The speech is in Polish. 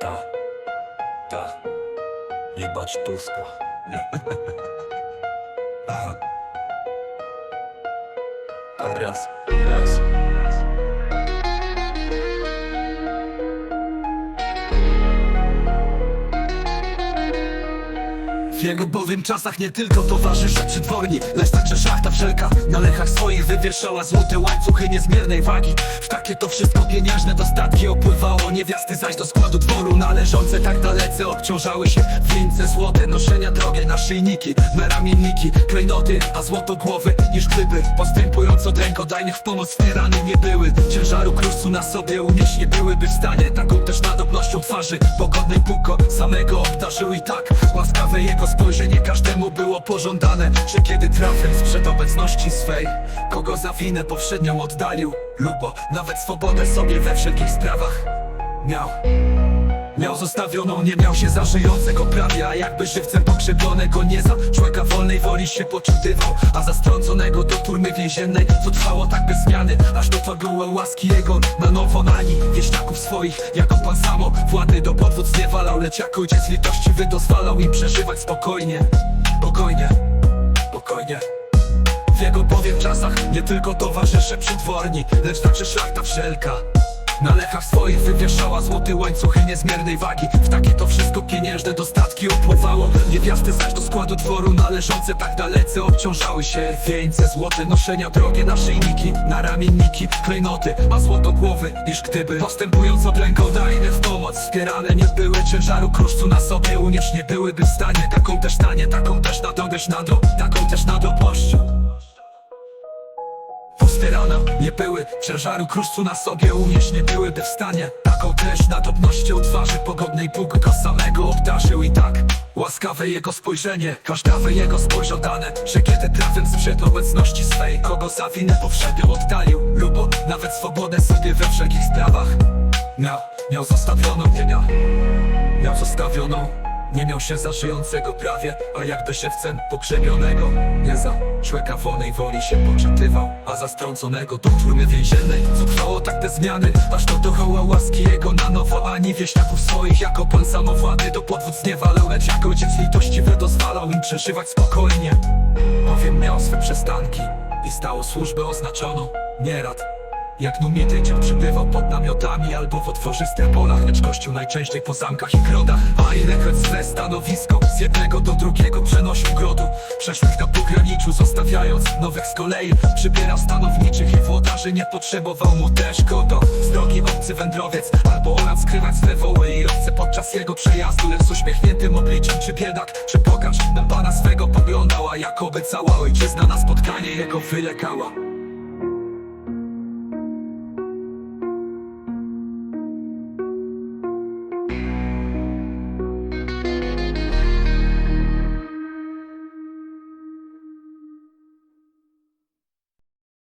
та, та, їбач туска. Раз, раз. W jego bowiem czasach nie tylko towarzysze przydworni Lecz także szachta wszelka. Na lechach swoich wywieszała złote łańcuchy niezmiernej wagi. W takie to wszystko pieniężne dostatki opływało. Niewiasty zaś do składu dworu należące tak dalece Obciążały się. Wieńce złote Noszenia drogie naszyjniki, meramienniki Klejnoty, a złoto głowy niż gdyby. Postępując od rękodajnych w pomoc wspierane nie były. Ciężaru kruszcu na sobie unieść nie byłyby w stanie Taką też nadobnością twarzy Pogodnej go samego obdarzył i tak Łaskawe jego spojrzenie każdemu było pożądane Że kiedy trafię sprzed obecności swej Kogo za winę powszednią oddalił Lubo nawet swobodę sobie we wszelkich sprawach Miał Miał zostawioną, nie miał się za żyjącego prawie A jakby żywcem pokrzywionego nie za Człowieka wolnej woli się poczytywał A za strąconego do turmy więziennej Co trwało tak bez zmiany Aż do faguły łaski jego Na nowo nani wieśniaków swoich Jako pan samo władny do podwód nie walał Lecz jako ojciec litości wydozwalał im przeżywać spokojnie Spokojnie Spokojnie w jego bowiem czasach nie tylko towarzysze przydworni, lecz także szlachta wszelka. Na lechach swoich wywieszała złoty łańcuchy niezmiernej wagi. W takie to wszystko pieniężne dostatki opływało Niewiasty zaś do składu dworu należące tak dalece obciążały się. Wieńce, złote noszenia, drogie naszyjniki, naramienniki, klejnoty A złoto głowy, niż gdyby postępując od rękodajne w pomoc. Wspierane nie były ciężaru kruszcu na sobie unieść Nie byłyby w stanie, taką też tanie, taką też na dodesz na do, taką też na nie były Ciężaru kruszcu na sobie unieść nie byłyby w stanie. Taką też nadobnością twarzy pogodnej Bóg go samego obdarzył i tak. Łaskawe jego spojrzenie, każdawe jego spojrzał dane Że kiedy trafiąc przed obecności swej Kogo za winę powszednią oddalił Lubo nawet swobodę sobie we wszelkich sprawach. Miał, miał zostawioną, nie miał Miał zostawioną nie miał się za żyjącego prawie, a jakby żywcem pogrzebionego. Nie za człowieka wolnej woli się poczytywał A za strąconego do tłumy więziennej. Co trwało tak te zmiany, aż do dochoła łaski jego na nowo Ani wieśniaków swoich jako pan samowładny do podwód nie walał Lecz jako ojciec litości dozwalał im przeżywać spokojnie. Bowiem miał swe przystanki i stałą służbę oznaczoną. Nierad jak numity dział przybywał pod namiotami albo w otworzystych polach Lecz kościół najczęściej po zamkach i grodach. A ilekroć swe stanowisko z jednego do drugiego przenosił grodu. Przeszłych na pograniczu zostawiając nowych z kolei. Przybierał stanowniczych i włodarzy nie potrzebował mu też go to Z drogi obcy wędrowiec albo orad skrywać swe woły i owce podczas jego przejazdu. Lecz z uśmiechniętym obliczem czy biedak czy pokaż na pana swego poglądała Jakoby cała ojczyzna na spotkanie jego wylekała